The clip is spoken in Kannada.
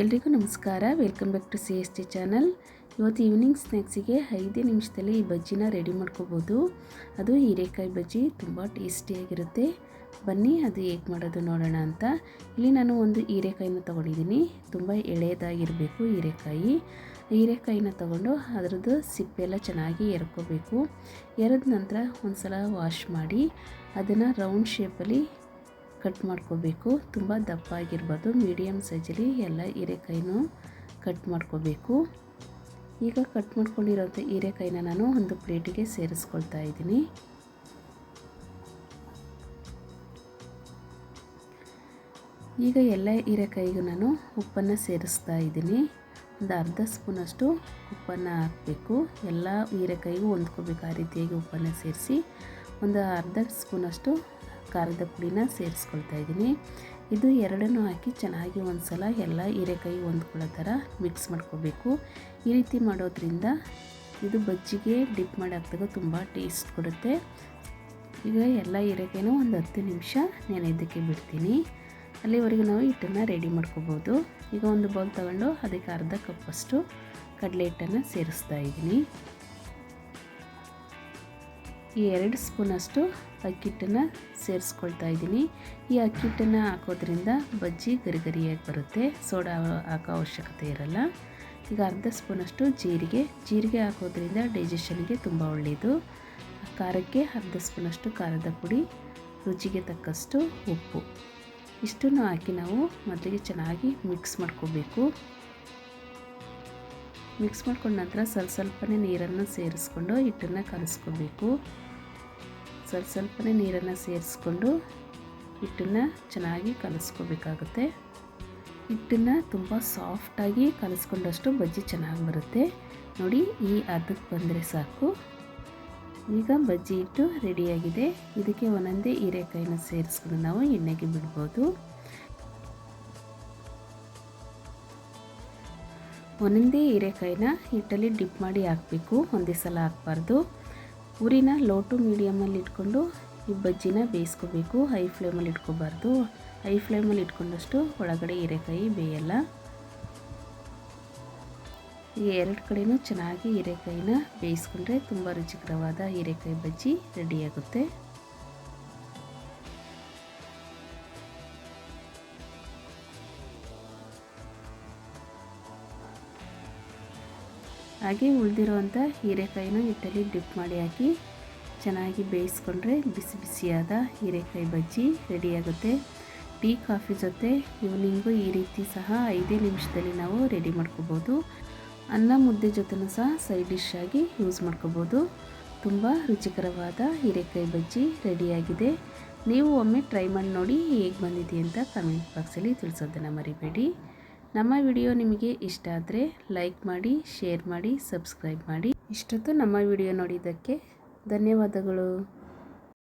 ಎಲ್ರಿಗೂ ನಮಸ್ಕಾರ. Welcome back to C S T channel ಇವತ್ತು ಈವ್ನಿಂಗ್ ಸ್ನ್ಯಾಕ್ಸಿಗೆ ಐದೇ ನಿಮಿಷದಲ್ಲಿ ಈ ಬಜ್ಜಿನ ರೆಡಿ ಮಾಡ್ಕೋಬೋದು. ಅದು ಹೀರೆಕಾಯಿ ಬಜ್ಜಿ, ತುಂಬ ಟೇಸ್ಟಿಯಾಗಿರುತ್ತೆ ಬನ್ನಿ, ಅದು ಹೇಗೆ ಮಾಡೋದು ನೋಡೋಣ ಅಂತ. ಇಲ್ಲಿ ನಾನು ಒಂದು ಹೀರೆಕಾಯಿನ ತೊಗೊಂಡಿದ್ದೀನಿ. ತುಂಬ ಎಳೆಯದಾಗಿರಬೇಕು ಹೀರೆಕಾಯಿ. ಹೀರೆಕಾಯಿನ ತೊಗೊಂಡು ಅದರದ್ದು ಸಿಪ್ಪೆಲ್ಲ ಚೆನ್ನಾಗಿ ಎರ್ಕೋಬೇಕು. ಎರೆದ ನಂತರ ಒಂದು ಸಲ ವಾಶ್ ಮಾಡಿ, ಅದನ್ನು ರೌಂಡ್ ಶೇಪಲ್ಲಿ ಕಟ್ ಮಾಡ್ಕೋಬೇಕು. ತುಂಬ ದಪ್ಪ ಆಗಿರ್ಬೋದು ಮೀಡಿಯಮ್ ಸೈಜಲ್ಲಿ ಎಲ್ಲ ಹೀರೆಕಾಯಿನೂ ಕಟ್ ಮಾಡ್ಕೋಬೇಕು. ಈಗ ಕಟ್ ಮಾಡ್ಕೊಂಡಿರೋಂಥ ಹೀರೆಕಾಯಿನ ನಾನು ಒಂದು ಪ್ಲೇಟಿಗೆ ಸೇರಿಸ್ಕೊಳ್ತಾ ಇದ್ದೀನಿ. ಈಗ ಎಲ್ಲ ಹೀರೆಕಾಯಿಗೂ ನಾನು ಉಪ್ಪನ್ನು ಸೇರಿಸ್ತಾ ಇದ್ದೀನಿ. ಒಂದು ಅರ್ಧ ಸ್ಪೂನಷ್ಟು ಉಪ್ಪನ್ನು ಹಾಕಬೇಕು. ಎಲ್ಲ ಹೀರೆಕಾಯಿಗೂ ಹೊಂದ್ಕೋಬೇಕು ಆ ರೀತಿಯಾಗಿ ಉಪ್ಪನ್ನು ಸೇರಿಸಿ. ಒಂದು ಅರ್ಧ ಸ್ಪೂನಷ್ಟು ಖಾರದ ಪುಡಿನ ಸೇರಿಸ್ಕೊಳ್ತಾ ಇದ್ದೀನಿ. ಇದು ಎರಡನ್ನೂ ಹಾಕಿ ಚೆನ್ನಾಗಿ ಒಂದು ಸಲ ಎಲ್ಲ ಹೀರೆಕಾಯಿ ಹೊಂದ್ಕೊಳ್ಳೋ ಥರ ಮಿಕ್ಸ್ ಮಾಡ್ಕೋಬೇಕು. ಈ ರೀತಿ ಮಾಡೋದ್ರಿಂದ ಇದು ಬಜ್ಜಿಗೆ ಡಿಪ್ ಮಾಡಿ ಹಾಕ್ದಾಗ ತುಂಬ ಟೇಸ್ಟ್ ಕೊಡುತ್ತೆ. ಈಗ ಎಲ್ಲ ಹೀರೆಕಾಯಿನೂ ಒಂದು ಹತ್ತು ನಿಮಿಷ ನಾನು ಇದಕ್ಕೆ ಬಿಡ್ತೀನಿ. ಅಲ್ಲಿವರೆಗೂ ನಾವು ಹಿಟ್ಟನ್ನು ರೆಡಿ ಮಾಡ್ಕೋಬೋದು. ಈಗ ಒಂದು ಬೌಲ್ ತಗೊಂಡು ಅದಕ್ಕೆ ಅರ್ಧ ಕಪ್ಪಷ್ಟು ಕಡಲೆ ಹಿಟ್ಟನ್ನು ಸೇರಿಸ್ತಾ ಇದ್ದೀನಿ. ಈ ಎರಡು ಸ್ಪೂನಷ್ಟು ಅಕ್ಕಿಟ್ಟನ್ನು ಸೇರಿಸ್ಕೊಳ್ತಾ ಇದ್ದೀನಿ. ಈ ಅಕ್ಕಿಟ್ಟನ್ನು ಹಾಕೋದ್ರಿಂದ ಬಜ್ಜಿ ಗರಿಗರಿಯಾಗಿ ಬರುತ್ತೆ. ಸೋಡಾ ಹಾಕೋ ಅವಶ್ಯಕತೆ ಇರಲ್ಲ. ಈಗ ಅರ್ಧ ಸ್ಪೂನಷ್ಟು ಜೀರಿಗೆ. ಜೀರಿಗೆ ಹಾಕೋದ್ರಿಂದ ಡೈಜೆಷನ್ಗೆ ತುಂಬ ಒಳ್ಳೆಯದು ಖಾರಕ್ಕೆ ಅರ್ಧ ಸ್ಪೂನಷ್ಟು ಖಾರದ ಪುಡಿ, ರುಚಿಗೆ ತಕ್ಕಷ್ಟು ಉಪ್ಪು. ಇಷ್ಟನ್ನು ಹಾಕಿ ನಾವು ಮೊದಲಿಗೆ ಚೆನ್ನಾಗಿ ಮಿಕ್ಸ್ ಮಾಡ್ಕೋಬೇಕು. ಮಿಕ್ಸ್ ಮಾಡ್ಕೊಂಡ ನಂತರ ಸ್ವಲ್ಪ ಸ್ವಲ್ಪನೇ ನೀರನ್ನು ಸೇರಿಸ್ಕೊಂಡು ಹಿಟ್ಟನ್ನು ಕಲಿಸ್ಕೋಬೇಕು. ಸ್ವಲ್ಪ ಸ್ವಲ್ಪನೇ ನೀರನ್ನು ಸೇರಿಸ್ಕೊಂಡು ಹಿಟ್ಟನ್ನು ಚೆನ್ನಾಗಿ ಕಲಿಸ್ಕೋಬೇಕಾಗುತ್ತೆ. ಹಿಟ್ಟನ್ನು ತುಂಬ ಸಾಫ್ಟಾಗಿ ಕಲಿಸ್ಕೊಂಡಷ್ಟು ಬಜ್ಜಿ ಚೆನ್ನಾಗಿ ಬರುತ್ತೆ. ನೋಡಿ, ಈ ಅದಕ್ಕೆ ಬಂದರೆ ಸಾಕು. ಈಗ ಬಜ್ಜಿ ಹಿಟ್ಟು ರೆಡಿಯಾಗಿದೆ ಇದಕ್ಕೆ ಒಂದೊಂದೇ ಹೀರೆಕಾಯಿನ ಸೇರಿಸ್ಕೊಂಡು ನಾವು ಎಣ್ಣೆಗೆ ಬಿಡ್ಬೋದು. ಒಂದೊಂದೇ ಹೀರೆಕಾಯಿನ ಹಿಟ್ಟಲ್ಲಿ ಡಿಪ್ ಮಾಡಿ ಹಾಕಬೇಕು. ಒಂದೇ ಸಲ ಹಾಕಬಾರ್ದು. ಉರಿನ ಲೋ ಟು ಮೀಡಿಯಮಲ್ಲಿ ಇಟ್ಕೊಂಡು ಈ ಬಜ್ಜಿನ ಬೇಯಿಸ್ಕೋಬೇಕು. ಹೈ ಫ್ಲೇಮಲ್ಲಿ ಇಟ್ಕೋಬಾರ್ದು. ಹೈ ಫ್ಲೇಮಲ್ಲಿ ಇಟ್ಕೊಂಡಷ್ಟು ಒಳಗಡೆ ಹೀರೆಕಾಯಿ ಬೇಯಲ್ಲ. ಈ ಎರಡು ಕಡೆಯೂ ಚೆನ್ನಾಗಿ ಹೀರೆಕಾಯಿನ ಬೇಯಿಸ್ಕೊಂಡ್ರೆ ತುಂಬ ರುಚಿಕರವಾದ ಹೀರೆಕಾಯಿ ಬಜ್ಜಿ ರೆಡಿಯಾಗುತ್ತೆ ಹಾಗೆ ಉಳಿದಿರುವಂಥ ಹೀರೆಕಾಯಿನ ಹಿಟ್ಟಲ್ಲಿ ಡಿಪ್ ಮಾಡಿ ಹಾಕಿ ಚೆನ್ನಾಗಿ ಬೇಯಿಸ್ಕೊಂಡ್ರೆ ಬಿಸಿ ಬಿಸಿಯಾದ ಹೀರೆಕಾಯಿ ಬಜ್ಜಿ ರೆಡಿಯಾಗುತ್ತೆ ಟೀ, ಕಾಫಿ ಜೊತೆ ಇವ್ನಿಂಗು ಈ ರೀತಿ ಸಹ ಐದೇ ನಿಮಿಷದಲ್ಲಿ ನಾವು ರೆಡಿ ಮಾಡ್ಕೋಬೋದು. ಅನ್ನ ಮುದ್ದೆ ಜೊತೆನೂ ಸಹ ಸೈಡ್ ಡಿಶ್ ಆಗಿ ಯೂಸ್ ಮಾಡ್ಕೋಬೋದು. ತುಂಬ ರುಚಿಕರವಾದ ಹೀರೆಕಾಯಿ ಬಜ್ಜಿ ರೆಡಿಯಾಗಿದೆ ನೀವು ಒಮ್ಮೆ ಟ್ರೈ ಮಾಡಿ ನೋಡಿ ಹೇಗೆ ಬಂದಿದೆ ಅಂತ ಕಮೆಂಟ್ ಬಾಕ್ಸಲ್ಲಿ ತಿಳಿಸೋದನ್ನು ಮರಿಬೇಡಿ. ನಮ್ಮ ವಿಡಿಯೋ ನಿಮಗೆ ಇಷ್ಟ ಆದರೆ ಲೈಕ್ ಮಾಡಿ, ಶೇರ್ ಮಾಡಿ, ಸಬ್ಸ್ಕ್ರೈಬ್ ಮಾಡಿ. ಇಷ್ಟೊತ್ತು ನಮ್ಮ ವಿಡಿಯೋ ನೋಡಿದ್ದಕ್ಕೆ ಧನ್ಯವಾದಗಳು.